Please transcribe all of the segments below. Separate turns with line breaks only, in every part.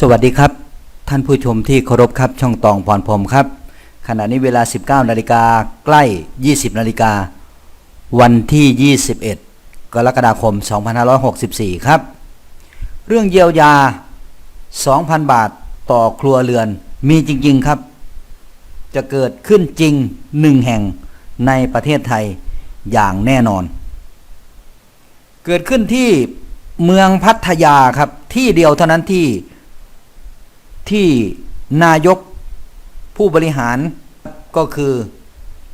สวัสดีครับ ท่านผู้ชมที่เคารพครับช่องตองพรพรมครับ ขณะนี้เวลา 19นาฬิกาใกล้ 20นาฬิกาวันที่ 21 กรกฎาคม 2564 ครับ เรื่องเยียวยา 2,000 บาทต่อครัวเรือนมีจริง ๆ ครับ จะเกิดขึ้นจริงหนึ่งแห่งในประเทศไทยอย่างแน่นอน เกิดขึ้นที่เมืองพัทยาครับที่เดียวเท่านั้นที่ ที่นายกผู้บริหารก็คือ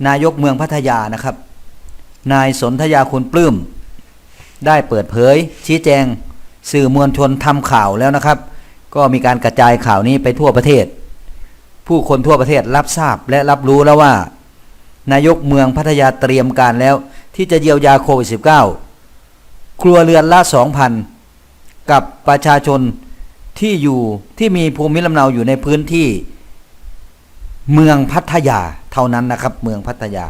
นายกเมืองพัทยานะครับ นายสนธยาคุณปลื้มได้เปิดเผย ชี้แจงสื่อมวลชนทำข่าวแล้วนะครับ ก็มีการกระจายข่าวนี้ไปทั่วประเทศ ผู้คนทั่วประเทศรับทราบและรับรู้แล้วว่า นายกเมืองพัทยาเตรียมการแล้ว ที่จะเยียวยาโควิด -19 ครัวเรือนละ 2,000 กับประชาชน ที่อยู่ที่มีภูมิลำเนาอยู่ในพื้นที่เมืองพัทยาเท่านั้นนะครับ เมืองพัทยา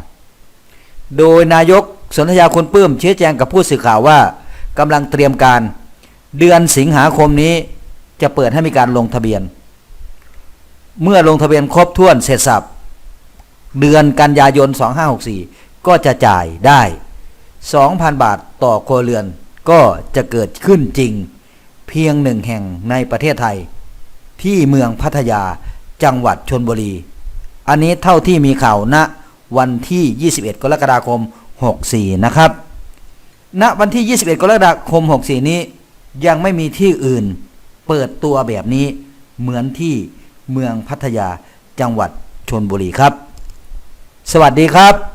โดยนายกสนธยาคนปื้มชี้แจงกับผู้สื่อข่าวว่ากำลังเตรียมการเดือนสิงหาคมนี้จะเปิดให้มีการลงทะเบียน เมื่อลงทะเบียนครบถ้วนเสร็จสับเดือนกันยายน 2564 ก็จะจ่ายได้ 2,000 บาทต่อครัวเรือนก็จะเกิดขึ้นจริง เพียงหนึ่งแห่งในประเทศไทย ที่เมืองพัทยาจังหวัดชนบุรี อันนี้เท่าที่มีข่าวณวันที่ 21 กรกฎาคม 64 นะครับณวันที่ 21 กรกฎาคม 64 นี้ ยังไม่มีที่อื่นเปิดตัวแบบนี้เหมือนที่เมืองพัทยาจังหวัดชนบุรีครับ สวัสดีครับ